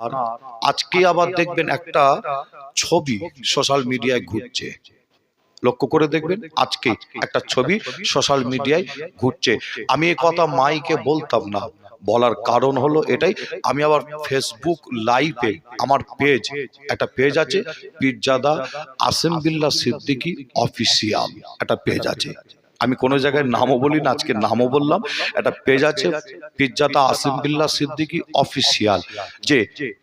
আর আজকে আবার দেখবেন একটা ছবি সোশ্যাল মিডিয়ায় ঘুরছে। লক্ষ্য করে দেখবেন আজকে একটা ছবি সোশ্যাল মিডিয়ায় ঘুরছে। আমি এ কথা মাইকে বলতাম না। বলার কারণ হলো এটাই। আমি আবার ফেসবুক লাইভে আমার পেজ একটা পেজ আছে পীরজাদা আসেম বিল্লাহ সিদ্দিকী অফিসিয়াল একটা পেজ আছে। আমি কোনো জায়গায় নামও বলি না, আজকে নামও বললাম। একটা পেজ আছে পিজ্জাদা আসিম বিল্লা সিদ্দিকী অফিসিয়াল যে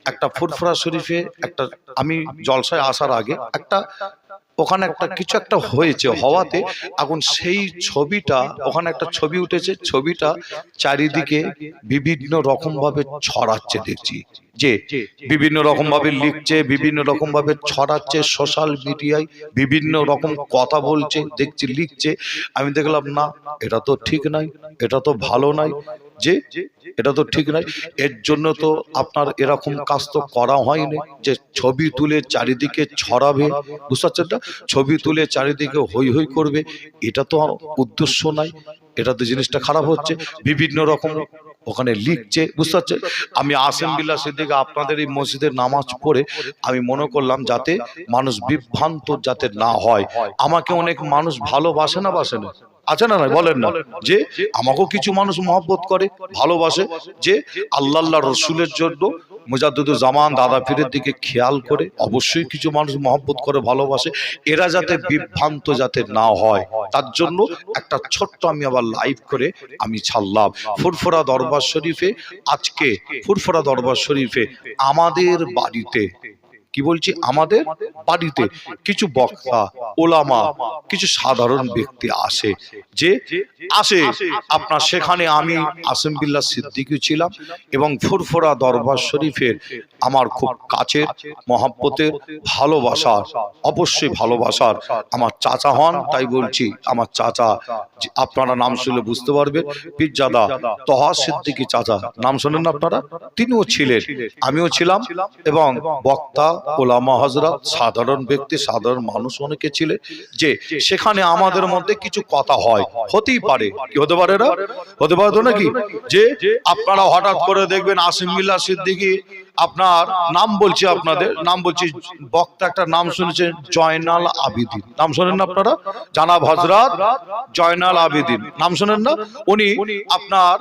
একটা ফুরফুরা শরীফে একটা আমি জলসায় আসার আগে একটা ওখানে একটা কিছু একটা হয়েছে হওয়াতে। এখন সেই ছবিটা ওখানে একটা ছবি উঠেছে ছবিটা চারিদিকে বিভিন্ন রকম ভাবে ছড়াচ্ছে দেখছি। যে বিভিন্ন রকম ভাবে লিখছে বিভিন্ন রকম ভাবে ছড়াচ্ছে সোশ্যাল মিডিয়ায় বিভিন্ন রকম কথা বলছে দেখছি লিখছে। আমি দেখলাম না এটা তো ঠিক নাই এটা তো ভালো নাই যে এটা তো ঠিক নাই এর জন্য তো আপনার এরকম কাজ তো করা হয়নি যে ছবি তুলে চারিদিকে ছড়াবে। বুঝতে পারছেন ছবি তুলে চারিদিকে হই হই করবে। এটা তো উদ্দেশ্য নাই। এটা তো জিনিসটা খারাপ হচ্ছে। বিভিন্ন রকম ওখানে লিখছে। বুঝতে পারছেন? আমি আসেম বিল্লা সিদ্দিকে আপনাদের এই মসজিদের নামাজ পড়ে আমি মনে করলাম যাতে মানুষ বিভ্রান্ত যাতে না হয়। আমাকে অনেক মানুষ ভালোবাসে না বাসে না? আছে না না। বলেন না যে আমাকেও কিছু মানুষ মহব্বত করে ভালোবাসে যে আল্লাহ আল্লাহ রসুলের জন্য মুজাদ্দুদুর জামান দাদা পীরের দিকে খেয়াল করে অবশ্যই কিছু মানুষ মহব্বত করে ভালোবাসে। এরা যাতে বিভ্রান্ত যাতে না হয় তার জন্য একটা ছোট্ট আমি আবার লাইভ করে আমি ছাড়লাম। ফুরফুরা দরবার শরীফে আজকে ফুরফুরা দরবার শরীফে আমাদের বাড়িতে কি বলছি? আমাদের বাড়িতে কিছু বক্তা ওলামা কিছু সাধারণ ব্যক্তি আসে যে আসে। আপনার সেখানে আমি আসিম বিল্লাহ সিদ্দিকি ছিলাম এবং ফুরফুরা দরবার শরীফের আমার খুব কাছের মহাব্বতের ভালোবাসার। অবশ্যই ভালোবাসার আমার চাচা হন তাই বলছি আমার চাচা আপনারা নাম শুনলে বুঝতে পারবেন পীরজাদা তহা সিদ্দিকি চাচা। নাম শোনেন না আপনারা। তিনিও ছিলেন। আমিও ছিলাম এবং বক্তা ওলামা হজরত সাধারণ ব্যক্তি সাধারণ মানুষ অনেকে ছিল যে সেখানে আমাদের মধ্যে কিছু কথা হয়। হতেই পারে। কি হতে পারে না? হতে পারে তো নাকি? যে আপনারা হঠাৎ করে দেখবেন আসিম মিল্লা সিদ্দিকি আপনার নাম বলছি আপনাদের নাম বলছি বক্তা একটা নাম শুনেছেন জয়নাল আবিদিন। নাম শোনেন না আপনারা? জানা হজরত জয়নাল আবিদিন। নাম শোনেন না? উনি আপনার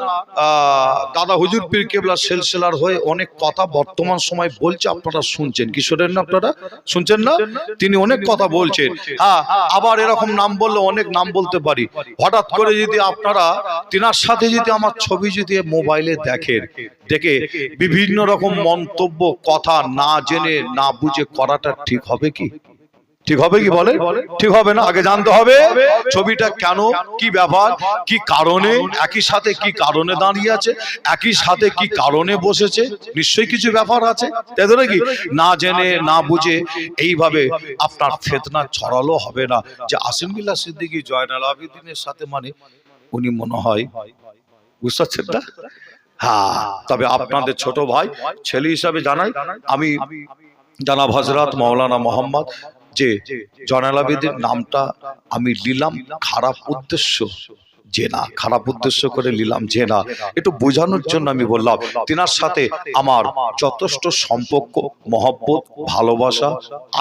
দাদা হুজুর পীর কেবলা সেলসেলার হয়ে অনেক কথা বর্তমান সময় বলছে। আপনারা শুনছেন। কি শোনেন না আপনারা? শুনছেন না? তিনি অনেক কথা বলছেন। হ্যাঁ আবার এরকম নাম বললে অনেক নাম বলতে পারি। হঠাৎ করে যদি আপনারা তিনার সাথে যদি আমার ছবি যদি মোবাইলে দেখেন দেখে বিভিন্ন রকম মন্তব্য, কথা না জেনে না বুঝে করাটা ঠিক হবে কি? ঠিক হবে কি বলে? ঠিক হবে না? আগে জানতে হবে ছবিটা কেন, কি ব্যাপার কি কারণে, একই সাথে কি কারণে দাঁড়িয়ে আছে, একই সাথে কি কারণে বসেছে, নিশ্চয়ই কিছু ব্যাপার আছে। তাই তো নাকি? না জেনে, না বুঝে এইভাবে আপনার ফেতনা ছড়ালো হবে না। যে আসিম বিল্লাহ সিদ্দিকী, জয়নাল আবিদিনের সাথে মানে উনি মনে হয়, বুঝতে পারছেন না? হ্যাঁ তবে আপনাদের ছোট ভাই ছেলে হিসাবে জানাই আমি জানাব হজরত মৌলানা মোহাম্মদ যে জনালাবিদের নামটা আমি নিলাম খারাপ উদ্দেশ্য। যে না, খারাপ উদ্দেশ্য করে নিলাম, যে না, একটু বোঝানোর জন্য আমি বললাম, তিনার সাথে আমার যথেষ্ট সম্পর্ক, মহব্বত, ভালোবাসা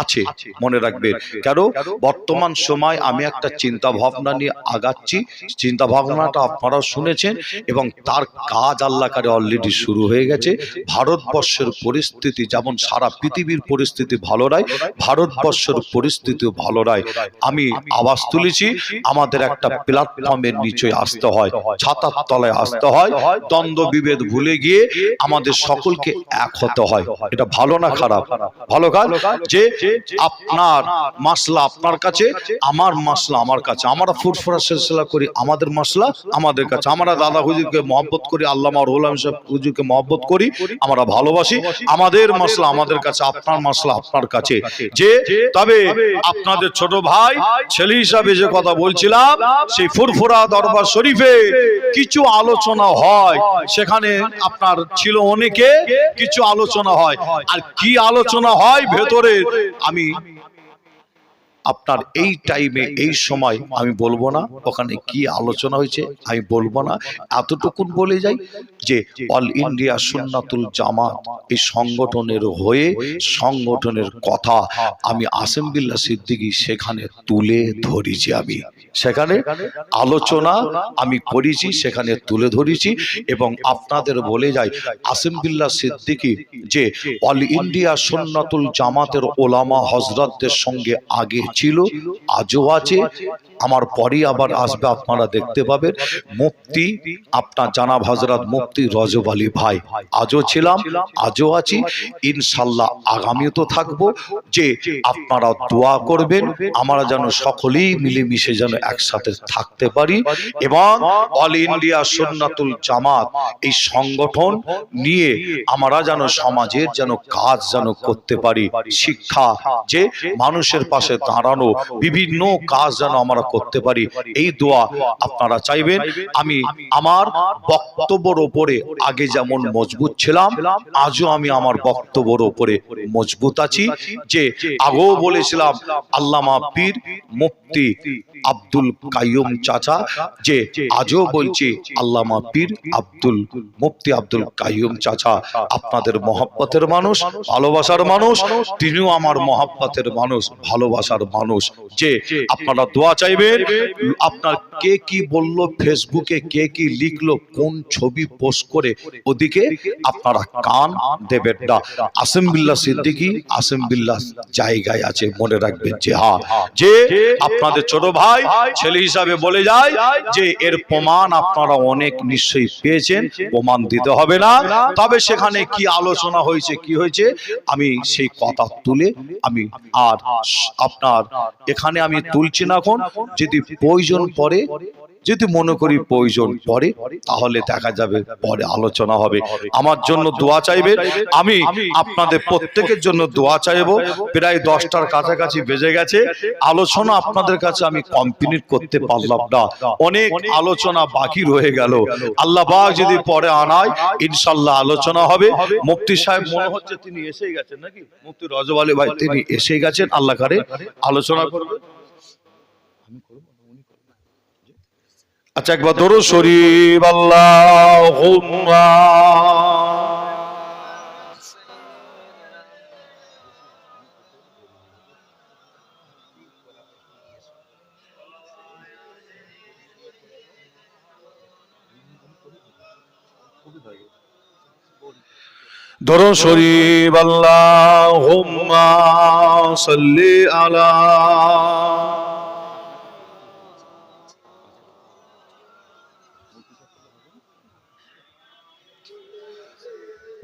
আছে, মনে রাখবেন কেন? বর্তমান সময় আমি একটা চিন্তা ভাবনা নিয়ে আগাচ্ছি। চিন্তা ভাবনাটা আপনারাও শুনেছেন এবং তার কাজ আল্লাহকারে অলরেডি শুরু হয়ে গেছে। ভারতবর্ষের পরিস্থিতি যেমন সারা পৃথিবীর পরিস্থিতি ভালো নয়, ভারতবর্ষের পরিস্থিতিও ভালো নয়। আমি আওয়াজ তুলেছি, আমাদের একটা প্ল্যাটফর্মের নিচে আসতে হয়, ছাতার তলায় আসতে হয়, দ্বন্দ্ব, বিভেদ ভুলে গিয়ে আমাদের সকলকে এক হতে হয়। এটা ভালো না খারাপ? ভালো কাজ? যে আপনার মাসলা আপনার কাছে, আমার মাসলা আমার কাছে। আমরা ফুরফুরা সিলসিলা করি, আমাদের মাসলা আমাদের কাছে। আমরা দাদা হুজুরকে মহব্বত করি আল্লাহ রহুলাম সাহেব হুজুরকে মহব্বত করি, আমরা ভালোবাসি। আমাদের মাসলা আমাদের কাছে, আপনার মাসলা আপনার কাছে। যে, তবে আপনাদের ছোট ভাই ছেলে হিসাবে যে কথা বলছিলাম, সেই ফুরফুরা দরবার শরীফে কিছু আলোচনা হয়। সেখানে আপনার ছিল অনেকে, কিছু আলোচনা হয়। আর কি আলোচনা হয় ভেতরে আমি আপনার এই টাইমে এই সময় আমি বলব না ওখানে কি আলোচনা হয়েছে আমি বলব না। এতটুকুন বলে যাই যে অল ইন্ডিয়া সুন্নাতুল জামাত এই সংগঠনের হয়ে সংগঠনের কথা আমি আসেম বিল্লা সিদ্দিকী সেখানে তুলে ধরেছি আমি। সেখানে আলোচনা আমি করেছি সেখানে তুলে ধরেছি এবং আপনাদের বলে যাই আসেম বিল্লা সিদ্দিকী যে অল ইন্ডিয়া সুন্নাতুল জামাতের ওলামা হজরতদের সঙ্গে আগে ছিল, আজও আছে। আমার পরেই আবার আসবে, আপনারা দেখতে পাবেন। মুফতি, আপনার জানাব হজরত মুফতি রজব আলী ভাই। আজও ছিলাম, আজও আছি। ইনশাল্লাহ আগামীও তো থাকব। যে আপনারা দোয়া করবেন, আমরা যেন সকলেই মিলেমিশে যেন একসাথে থাকতে পারি এবং অল ইন্ডিয়া সুন্নাতুল জামাত, এই সংগঠন নিয়ে আমরা যেন সমাজের যেন কাজ যেন করতে পারি। শিক্ষা যে মানুষের পাশে দাঁড়ানো বিভিন্ন কাজ যেন আমরা করতে পারি। এই দোয়া আপনারা চাইবেন। আমি আমার বক্তব্যের ওপরে আগে যেমন মজবুত ছিলাম, আজও আমি আমার বক্তব্যের ওপরে মজবুত আছি যে আগেও বলেছিলাম, আল্লামা পীর মুফতি আব্দুল কাইয়ুম চাচা যে আজও বলছি, আল্লামা পীর আব্দুল মুফতি আব্দুল কাইয়ুম চাচা আপনাদের মহাব্বতের মানুষ, ভালোবাসার মানুষ, তিনিও আমার মহাব্বতের মানুষ, ভালোবাসার মানুষ। যে আপনারা দোয়া চাইবেন আপনার কে কি বলল ফেসবুকে কে কি লিখলো কোন ছবি পোস্ট করে ওদিকে আপনারা কান দেবেন না। আসেম বিল্লাহ সিদ্দিকী আসেম বিল্লাহ জায়গায় আছে মনে রাখবেন যে হ্যাঁ যে আপনাদের ছোট ভাই ছেলে হিসাবে বলে যায় যে এর প্রমাণ আপনারা অনেক নিশ্চয়ই পেয়েছেন প্রমাণ দিতে হবে না। তবে সেখানে কি আলোচনা হয়েছে কি হয়েছে আমি সেই কথা তুলে আমি আর আপনার এখানে আমি তুলছি না এখন যদি প্রয়োজন পড়ে যদি মনে করি প্রয়োজন পরে তাহলে দেখা যাবে পরে আলোচনা হবে। আমার জন্য দোয়া চাইবে আমি আপনাদের প্রত্যেকের জন্য দোয়া চাইব। প্রায় দশটার কাছাকাছি বেজে গেছে। আলোচনা আপনাদের কাছে আমি কমপ্লিট করতে পারলাম না। অনেক আলোচনা বাকি রয়ে গেল। আল্লাহ পাক যদি পরে আনায় ইনশাল্লাহ আলোচনা হবে। মুফতি সাহেব মনে হচ্ছে তিনি এসে গেছেন নাকি? মুফতি রজব আলী ভাই তিনি এসে গেছেন। আল্লাহ কারে আলোচনা করবে আচ্ছা একবার ধরো শরীফ আল্লাহ ধরো শরীফ আল্লাহ হোম্মা সাল্লি আলা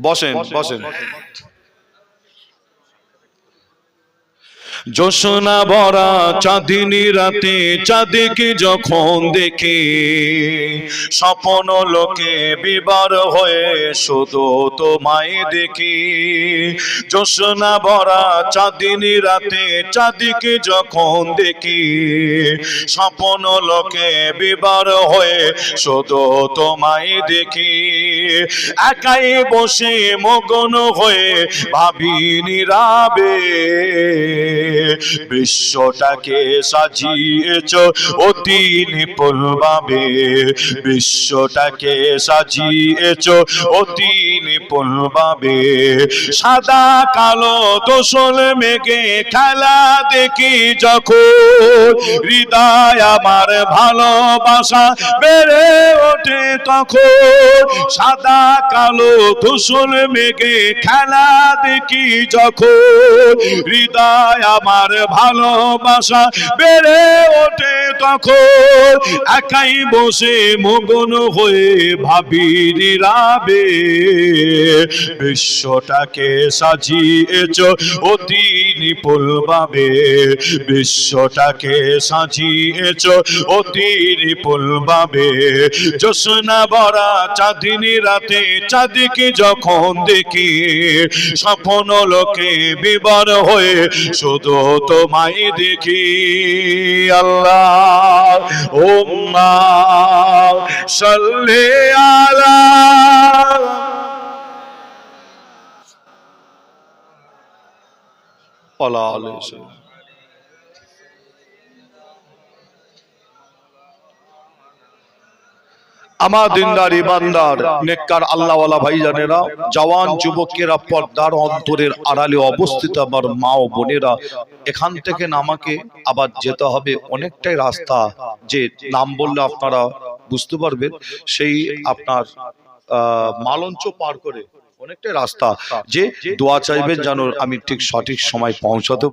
বসেন বসেন জোসনা ভরা চাঁদিনী রাতে, চাঁদিকে যখন দেখি, স্বপন লোকে বিবার হয়ে শুধু তোমায় দেখি। জোসনা ভরা চাঁদিনী রাতে, চাঁদিকে যখন দেখি, স্বপন লোকে বিবার হয়ে শুধু তোমায় দেখি। একাই বসে মগন হয়ে ভাবি নীরাবে বিশ্বটাকে সাজিয়েছ অতি নিপুণভাবে বিশ্বটাকে সাজিয়েছ অতি ভাবে সাদা কালো দোসল মেঘে খেলা দেখি যখন। হৃদয় আমার ভালোবাসা বেড়ে ওঠে তখন। সাদা কালো ধূসর মেঘে খেলা দেখি যখন। হৃদয় আমার ভালোবাসা বেড়ে ওঠে তখন একাই বসে মগন হয়ে ভাবি নীরাবে বিশ্বটাকে সাজিয়েছ অতি নিপুল ভাবে বিশ্বটাকে সাজিয়েছ। অতি নিপুল ভাবে জোসনা বরা চাঁদিনী রাতে চাঁদিকে যখন দেখি, স্বপ্ন লোকে বিবর হয়ে শুধু তোমায় দেখি। আল্লাহ ওম্মা সাল্লে ولا আমার দিনদার ইমানদার নেককার আল্লাহওয়ালা ভাইজানেরা জওয়ান যুবকেরা পর্দার অন্তরের আড়ালে অবস্থিত আমার মা ও বোনেরা এখান থেকে নামাকে আবার যেতে হবে অনেকটাই রাস্তা যে নাম বললে আপনারা বুঝতে পারবেন। সেই আপনার আহ মালঞ্চ পার করে অনেকটাই রাস্তা যে দোয়া চাইবেন যেন আমি ঠিক সঠিক সময় পৌঁছাতে